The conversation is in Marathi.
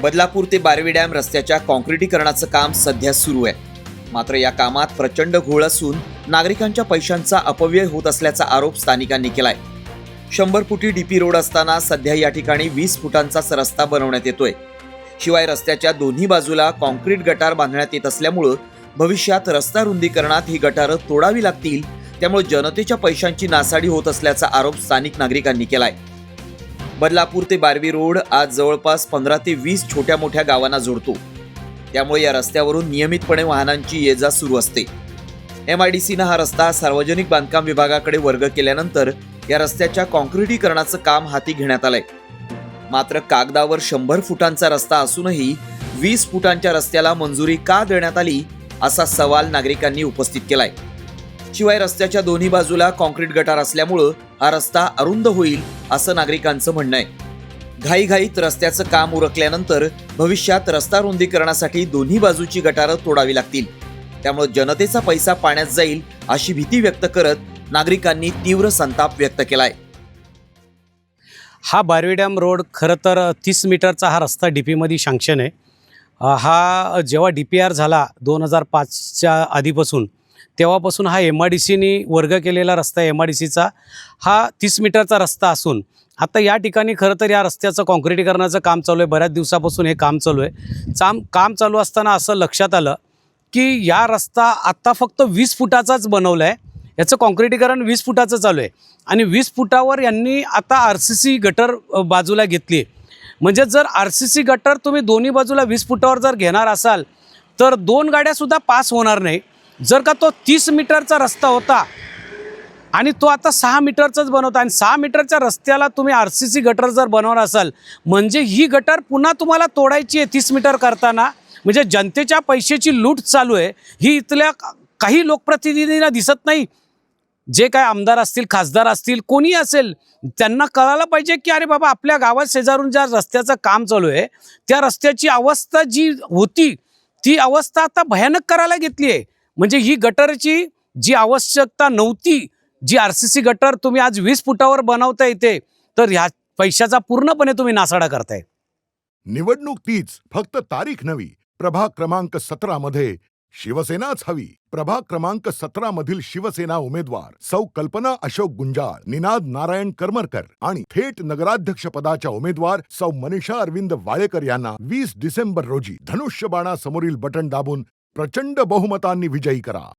बदलापूर ते बारवी डॅम रस्त्याच्या कॉन्क्रिटीकरणाचं काम सध्या सुरू आहे. मात्र या कामात प्रचंड घोळ असून नागरिकांच्या पैशांचा अपव्यय होत असल्याचा आरोप स्थानिकांनी केलाय. शंभर फुटी डीपी रोड असताना सध्या या ठिकाणी वीस फुटांचाच रस्ता बनवण्यात येतोय. शिवाय रस्त्याच्या दोन्ही बाजूला कॉन्क्रीट गटार बांधण्यात येत असल्यामुळं भविष्यात रस्ता रुंदीकरणात ही गटारं तोडावी लागतील त्यामुळे जनतेच्या पैशांची नासाडी होत असल्याचा आरोप स्थानिक नागरिकांनी केलाय. बदलापूर ते बारवी रोड आज जवळपास पंधरा ते वीस छोट्या मोठ्या गावांना जोडतो. त्यामुळे या रस्त्यावरून नियमितपणे वाहनांची ये जा सुरू असते. एम आय डी सीनं हा रस्ता सार्वजनिक बांधकाम विभागाकडे वर्ग केल्यानंतर या रस्त्याच्या कॉन्क्रिटीकरणाचं काम हाती घेण्यात आलंय. मात्र कागदावर शंभर फुटांचा रस्ता असूनही वीस फुटांच्या रस्त्याला मंजुरी का देण्यात आली असा सवाल नागरिकांनी उपस्थित केलाय. शिवाय रस्त्याच्या दोन्ही बाजूला कॉन्क्रीट गटार असल्यामुळं हा रस्ता अरुंद होईल असं नागरिकांचं म्हणणं आहे. घाईघाईत रस्त्याचं काम उरकल्यानंतर भविष्यात रस्ता रुंदीकरणासाठी दोन्ही बाजूची गटारं तोडावी लागतील. त्यामुळे जनतेचा पैसा पाण्यात जाईल अशी भीती व्यक्त करत नागरिकांनी तीव्र संताप व्यक्त केलाय. हा बारवी डॅम रोड खरं तर तीस मीटरचा हा रस्ता डी पीमध्ये शांक्शन आहे हा जेव्हा डी पी आर झाला दोन हजार पाचच्या आधीपासून तेव्हापासून हा एम आय डी सीनी वर्ग केलेला रस्ता एम आय डी सीचा हा तीस मीटरचा रस्ता असून आता या ठिकाणी खरं तर या रस्त्याचं काँक्रिटीकरणाचं काम चालू आहे. बऱ्याच दिवसापासून हे काम चालू आहे. चाम काम चालू असताना असं लक्षात आलं की या रस्ता आत्ता फक्त वीस फुटाचाच बनवला आहे याचं काँक्रिटीकरण वीस फुटाचं चालू आहे. आणि वीस फुटावर यांनी आता आर सी सी गटर बाजूला घेतली आहे. म्हणजे जर आर सी सी गटर तुम्ही दोन्ही बाजूला वीस फुटावर जर घेणार असाल तर दोन गाड्यासुद्धा पास होणार नाही. जर का तो तीस मीटरचा रस्ता होता आणि तो आता सहा मीटरचाच बनवता आणि सहा मीटरच्या रस्त्याला तुम्ही आर सी सी गटर जर बनवणार असाल म्हणजे ही गटर पुन्हा तुम्हाला तोडायची आहे तीस मीटर करताना. म्हणजे जनतेच्या पैशाची लूट चालू आहे. ही इथल्या काही लोकप्रतिनिधींना दिसत नाही. जे काय आमदार असतील खासदार असतील कोणी असेल त्यांना कळायला पाहिजे की अरे बाबा आपल्या गावात शेजारून ज्या रस्त्याचं काम चालू आहे त्या रस्त्याची अवस्था जी होती ती अवस्था आता भयानक करायला घेतली आहे. म्हणजे ही गटरची जी आवश्यकता नव्हती जी आर सी सी गटर तुम्ही आज वीस फुटावर बनवता येते तर ह्या पैशाचा पूर्णपणे तुम्ही नासाडा करताय. निवडणूक तीच फक्त तारीख नवी. प्रभाग क्रमांक सतरा मध्ये शिवसेनाच हवी. प्रभाग क्रमांक सतरा मधील शिवसेना उमेदवार सौ कल्पना अशोक गुंजाळ निनाद नारायण करमरकर आणि थेट नगराध्यक्ष पदाच्या उमेदवार सौ मनीषा अरविंद वाळेकर यांना वीस डिसेंबर रोजी धनुष्यबाणासमोरील बटन दाबून प्रचंड बहुमतांनी विजयी करा.